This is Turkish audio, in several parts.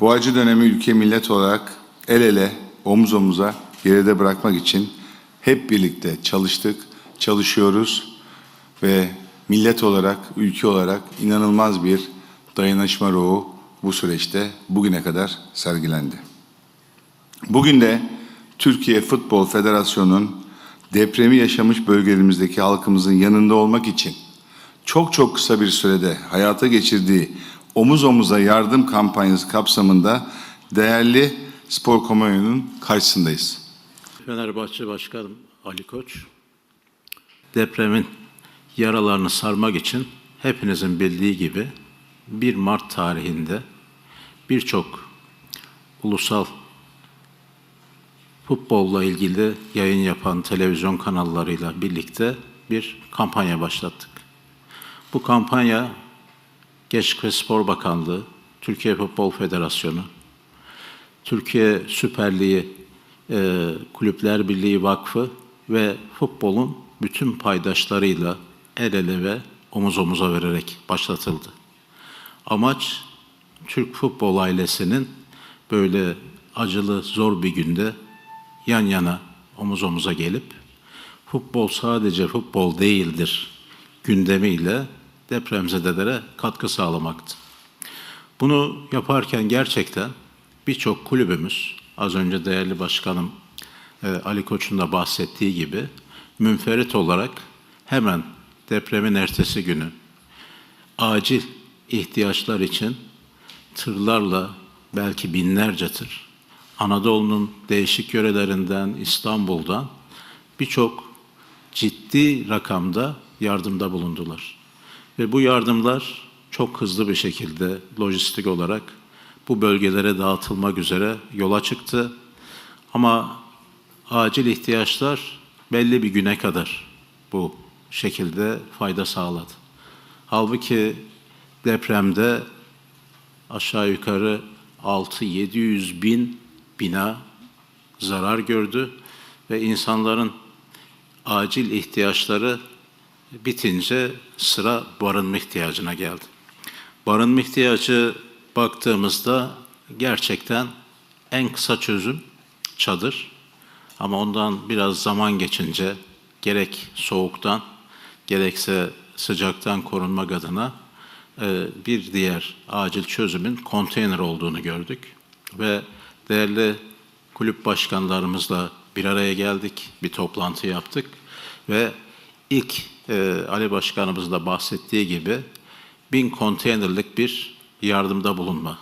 Bu acı dönemi ülke millet olarak el ele, omuz omuza geride bırakmak için hep birlikte çalıştık, çalışıyoruz ve millet olarak, ülke olarak inanılmaz bir dayanışma ruhu bu süreçte bugüne kadar sergilendi. Bugün de Türkiye Futbol Federasyonu'nun depremi yaşamış bölgelerimizdeki halkımızın yanında olmak için çok çok kısa bir sürede hayata geçirdiği omuz omuza yardım kampanyası kapsamında değerli spor kamuoyunun karşısındayız. Fenerbahçe Başkanım Ali Koç, depremin yaralarını sarmak için hepinizin bildiği gibi 1 Mart tarihinde birçok ulusal futbolla ilgili yayın yapan televizyon kanallarıyla birlikte bir kampanya başlattık. Bu kampanya Gençlik ve Spor Bakanlığı, Türkiye Futbol Federasyonu, Türkiye Süper Ligi e, Kulüpler Birliği Vakfı ve futbolun bütün paydaşlarıyla el ele ve omuz omuza vererek başlatıldı. Amaç Türk futbol ailesinin böyle acılı, zor bir günde yan yana, omuz omuza gelip futbol sadece futbol değildir gündemiyle depremzedelere katkı sağlamaktı. Bunu yaparken gerçekten birçok kulübümüz, az önce değerli başkanım e, Ali Koç'un da bahsettiği gibi münferit olarak hemen depremin ertesi günü acil ihtiyaçlar için tırlarla belki binlerce tır Anadolu'nun değişik yörelerinden, İstanbul'dan birçok ciddi rakamda yardımda bulundular. Ve bu yardımlar çok hızlı bir şekilde lojistik olarak bu bölgelere dağıtılmak üzere yola çıktı. Ama acil ihtiyaçlar belli bir güne kadar bu şekilde fayda sağladı. Halbuki depremde aşağı yukarı 6-700 bin bina zarar gördü ve insanların acil ihtiyaçları bitince sıra barınma ihtiyacına geldi. Barınma ihtiyacı baktığımızda gerçekten en kısa çözüm çadır. Ama ondan biraz zaman geçince gerek soğuktan gerekse sıcaktan korunmak adına e, bir diğer acil çözümün konteyner olduğunu gördük. Ve değerli kulüp başkanlarımızla bir araya geldik, bir toplantı yaptık ve ilk e, Ali Başkanımız da bahsettiği gibi bin konteynerlik bir yardımda bulunma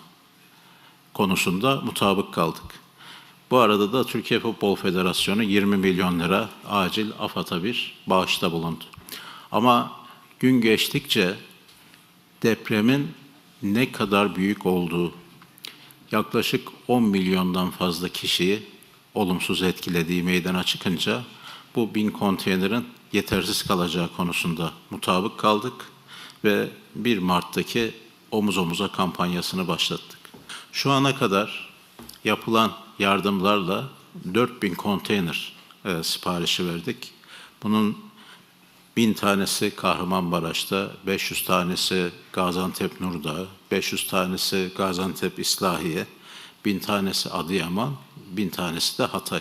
konusunda mutabık kaldık. Bu arada da Türkiye Futbol Federasyonu 20 milyon lira acil AFAD'a bir bağışta bulundu. Ama gün geçtikçe depremin ne kadar büyük olduğu, yaklaşık 10 milyondan fazla kişiyi olumsuz etkilediği meydana çıkınca bu bin konteynerin yetersiz kalacağı konusunda mutabık kaldık ve 1 Mart'taki omuz omuza kampanyasını başlattık. Şu ana kadar yapılan yardımlarla 4000 konteyner e, siparişi verdik. Bunun bin tanesi Kahramanmaraş'ta, 500 tanesi Gaziantep Nurdağ, 500 tanesi Gaziantep İslahiye, bin tanesi Adıyaman, bin tanesi de Hatay.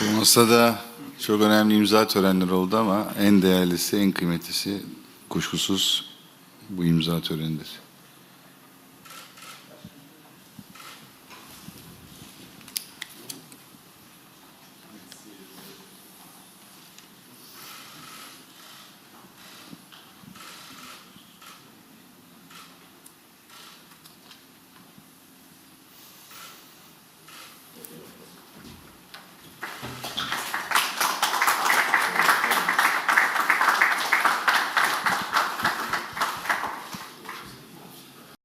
Bu masada çok önemli imza törenleri oldu ama en değerlisi, en kıymetlisi kuşkusuz bu imza törenidir.